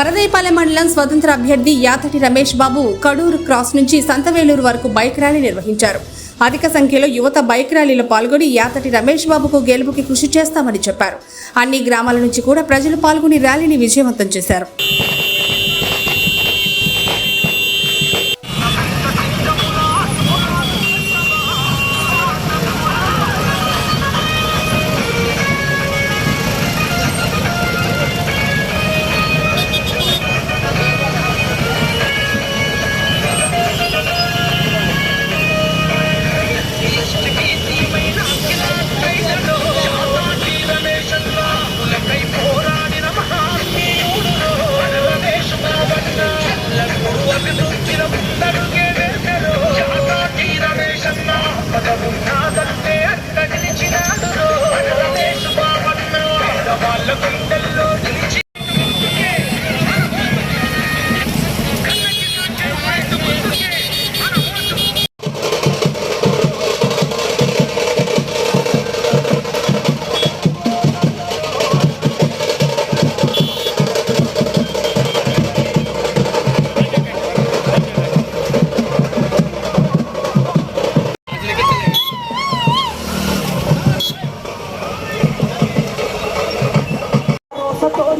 వరదైపాలెం మండలం స్వతంత్ర అభ్యర్థి యాతటి రమేష్ బాబు కడూరు క్రాస్ నుంచి సంతవేలూరు వరకు బైక్ ర్యాలీ నిర్వహించారు. అధిక సంఖ్యలో యువత బైక్ ర్యాలీలో పాల్గొని యాతటి రమేష్ బాబుకు గెలుపుకి కృషి చేస్తామని చెప్పారు. అన్ని గ్రామాల నుంచి కూడా ప్రజలు పాల్గొని ర్యాలీని విజయవంతం చేశారు.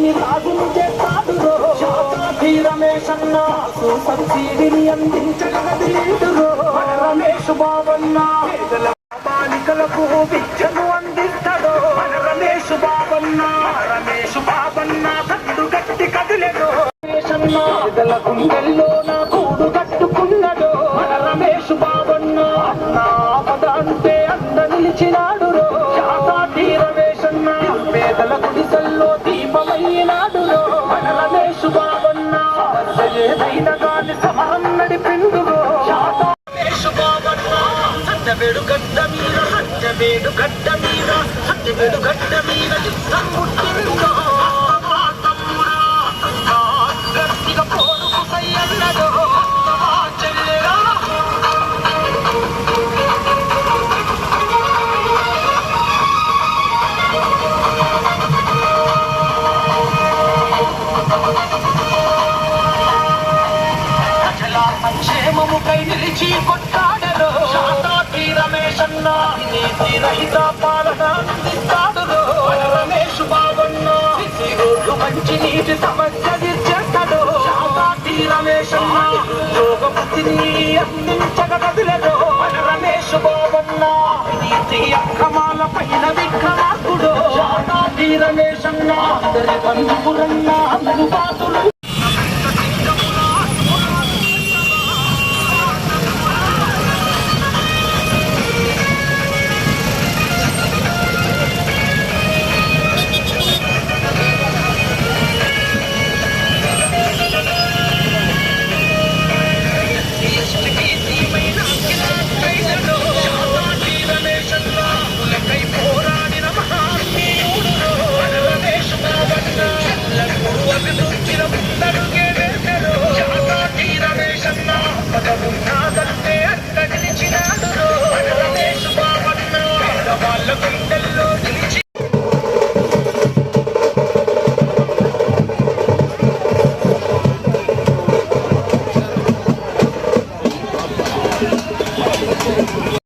సతోని రాజును చేస్తాడు శాతాధి రమేష్ అన్న సబ్సిడీని అందించగలదు రమేష్ బాబన్న పేదల బాలికలకు విద్యను అందిస్తాడు. మన రమేష్ బాబన్న రమేష్ బాబన్న కట్టు గట్టి కదిలేడు రమేష్ అన్న పేదల గుండెల్లో నా కూడు కట్టుకున్నాడు. మన రమేష్ బాబన్న అన్న ఆపద అంటే అంద నిలిచినాడు. వేడు గడ్డ మీద సత్యవేడు గడ్డ మీద చిత్తం పుట్టిందో. గట్టిగా పోరుకు సయ్యన్నదో. సంక్షేమముకై నిలిచి రమేష్ రహిత పాలన? అందిస్తాడు రమేష్ బాబన్న సిసి రోడ్డు మంచి నీటి సమస్య తీర్చేస్తాడు. శాతాటి రమేష్ అన్న. యోగ అందించగలదు రమేష్ బాబన్న నీతి అక్రమాల పైన విక్రమార్కుడు. శాతాటి రమేష్ అన్న. అందరి బంధువులన్నా